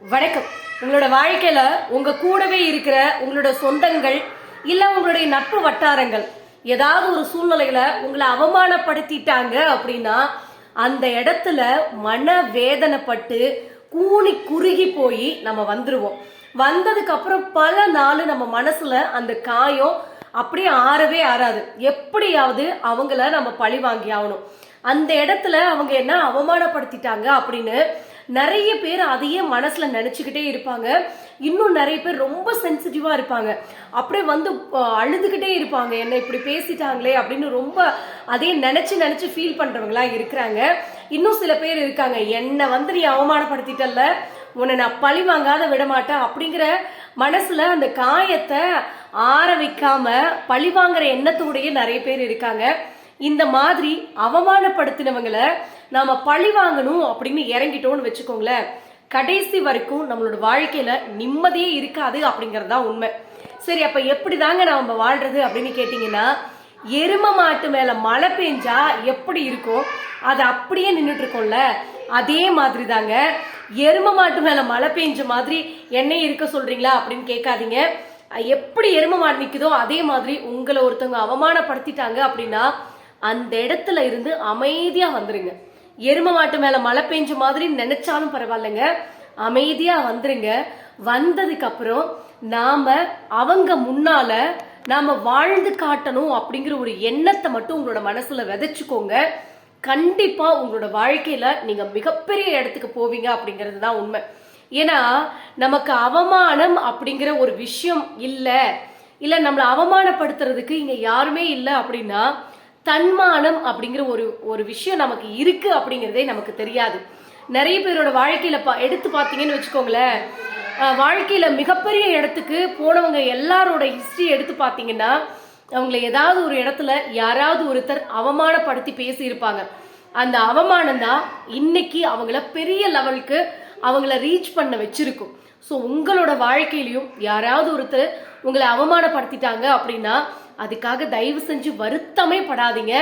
வணக்கம். உங்களோட வாழ்க்கையில உங்க கூடவே இருக்கிற உங்களோட சொந்தங்கள் இல்ல உங்களுடைய நட்பு வட்டாரங்கள் ஏதாவது ஒரு சூழ்நிலையில உங்களை அவமானப்படுத்திட்டாங்க அப்படின்னா அந்த இடத்துல மன வேதனைப்பட்டு கூணி குறுகி போய் நம்ம வந்துருவோம். வந்ததுக்கு அப்புறம் பல நாள் நம்ம மனசுல அந்த காயம் அப்படியே ஆறவே ஆறாது. எப்படியாவது அவங்கள நம்ம பழி வாங்கி ஆகணும். அந்த இடத்துல அவங்க என்ன அவமானப்படுத்திட்டாங்க அப்படின்னு நிறைய பேர் அதையே மனசுல நினைச்சுக்கிட்டே இருப்பாங்க. இன்னும் நிறைய பேர் ரொம்ப சென்சிட்டிவா இருப்பாங்க. அப்படியே வந்து அழுதுகிட்டே இருப்பாங்க. என்ன இப்படி பேசிட்டாங்களே அப்படின்னு ரொம்ப அதையே நினைச்சு நினைச்சு ஃபீல் பண்றவங்களா இருக்கிறாங்க. இன்னும் சில பேர் இருக்காங்க. என்ன வந்து நீ அவமானப்படுத்திட்டல்ல. உன்னை நான் பழி வாங்காத விட மாட்டேன் அப்படிங்கிற மனசுல அந்த காயத்தை ஆற வைக்காம பழி வாங்குற எண்ணத்தோடயே நிறைய பேர் இருக்காங்க. இந்த மாதிரி அவமானப்படுத்தினவங்களை நாம பழி வாங்கணும் அப்படின்னு இறங்கிட்டோம்னு வச்சுக்கோங்களேன். கடைசி வரைக்கும் நம்மளோட வாழ்க்கையில நிம்மதியே இருக்காது அப்படிங்கறது தான் உண்மை. சரி அப்ப எப்படிதாங்க நாம வாழ்றது அப்படின்னு கேட்டீங்கன்னா எரும மாட்டு மேல மழை பெஞ்சா எப்படி இருக்கும்? அது அப்படியே நின்றுட்டு இருக்கோம்ல. அதே மாதிரி தாங்க எரும மாட்டு மேல மழை பெஞ்ச மாதிரி என்ன இருக்க சொல்றீங்களா அப்படின்னு கேட்காதீங்க. எப்படி எரும மாடு நிற்குதோ அதே மாதிரி உங்களை ஒருத்தவங்க அவமானப்படுத்திட்டாங்க அப்படின்னா அந்த இடத்துல இருந்து அமைதியா வந்துருங்க. எரும மாட்டு மேல மழை பெஞ்ச மாதிரி நினைச்சாலும் பரவாயில்லைங்க. அமைதியா வந்துருங்க. வந்ததுக்கு அப்புறம் நாம அவங்க முன்னால நாம வாழ்ந்து காட்டணும் அப்படிங்கிற ஒரு எண்ணத்தை மட்டும் உங்களோட மனசுல விதைச்சுக்கோங்க. கண்டிப்பா உங்களோட வாழ்க்கையில நீங்க மிகப்பெரிய இடத்துக்கு போவீங்க அப்படிங்கிறது தான் உண்மை. ஏன்னா நமக்கு அவமானம் அப்படிங்கிற ஒரு விஷயம் இல்ல. இல்ல நம்மளை அவமானப்படுத்துறதுக்கு இங்க யாருமே இல்லை அப்படின்னா தன்மானம் அப்படிங்கிற ஒரு ஒரு விஷயம் நமக்கு இருக்கு அப்படிங்கிறதே நமக்கு தெரியாது. நிறைய பேரோட வாழ்க்கையில பா- எடுத்து பார்த்தீங்கன்னு வச்சுக்கோங்களேன். வாழ்க்கையில மிகப்பெரிய இடத்துக்கு போனவங்க எல்லாரோட ஹிஸ்டரி எடுத்து பார்த்தீங்கன்னா அவங்கள ஏதாவது ஒரு இடத்துல யாராவது ஒருத்தர் அவமானப்படுத்தி பேசியிருப்பாங்க. அந்த அவமானம் தான் இன்னைக்கு அவங்கள பெரிய லெவலுக்கு அவங்கள ரீச் பண்ண வச்சிருக்கும். ஸோ உங்களோட வாழ்க்கையிலையும் யாராவது ஒருத்தர் உங்களை அவமானப்படுத்திட்டாங்க அப்படின்னா அதுக்காக தயவு செஞ்சு வருத்தமே படாதீங்க.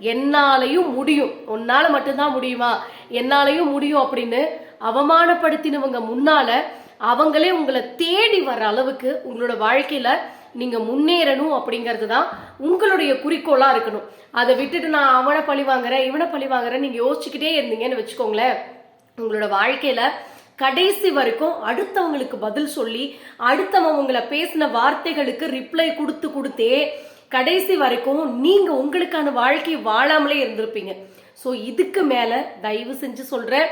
என்னாலையும் முடியும். உன்னால மட்டும்தான் முடியுமா? என்னாலையும் முடியும் அப்படின்னு அவமானப்படுத்தினவங்க முன்னால அவங்களே உங்களை தேடி வர்ற அளவுக்கு உங்களோட வாழ்க்கையில நீங்க முன்னேறணும் அப்படிங்கிறது தான் உங்களுடைய குறிக்கோளா இருக்கணும். அதை விட்டுட்டு நான் அவனை பழி வாங்குறேன் இவனை பழி வாங்குறேன் நீங்க யோசிச்சுக்கிட்டே இருந்தீங்கன்னு வச்சுக்கோங்களேன். உங்களோட வாழ்க்கையில கடைசி வரைக்கும் அடுத்தவங்களுக்கு பதில் சொல்லி அடுத்தவங்க உங்களை பேசின வார்த்தைகளுக்கு ரிப்ளை கொடுத்து கொடுத்தே கடைசி வரைக்கும் நீங்க உங்களுக்கான வாழ்க்கையை வாழாமலே இருந்திருப்பீங்க. ஸோ இதுக்கு மேல தயவு செஞ்சு சொல்றேன்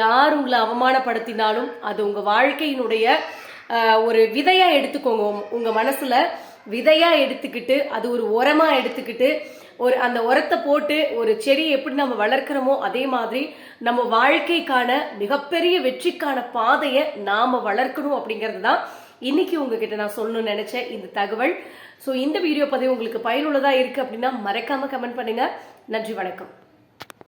யார் உங்களை அவமானப்படுத்தினாலும் அது உங்க வாழ்க்கையினுடைய ஒரு விதையா எடுத்துக்கோங்க. உங்க மனசுல விதையா எடுத்துக்கிட்டு அது ஒரு உரமா எடுத்துக்கிட்டு ஒரு அந்த உரத்தை போட்டு ஒரு செடியை எப்படி நம்ம வளர்க்குறோமோ அதே மாதிரி நம்ம வாழ்க்கைக்கான மிகப்பெரிய வெற்றிக்கான பாதையை நாம் வளர்க்கணும் அப்படிங்கிறது தான் இன்னைக்கு உங்ககிட்ட நான் சொல்லணும்னு நினச்சேன் இந்த தகவல். ஸோ இந்த வீடியோ பதிவு உங்களுக்கு பயனுள்ளதாக இருக்குது அப்படின்னா மறக்காமல் கமெண்ட் பண்ணுங்கள் நன்றி வணக்கம்.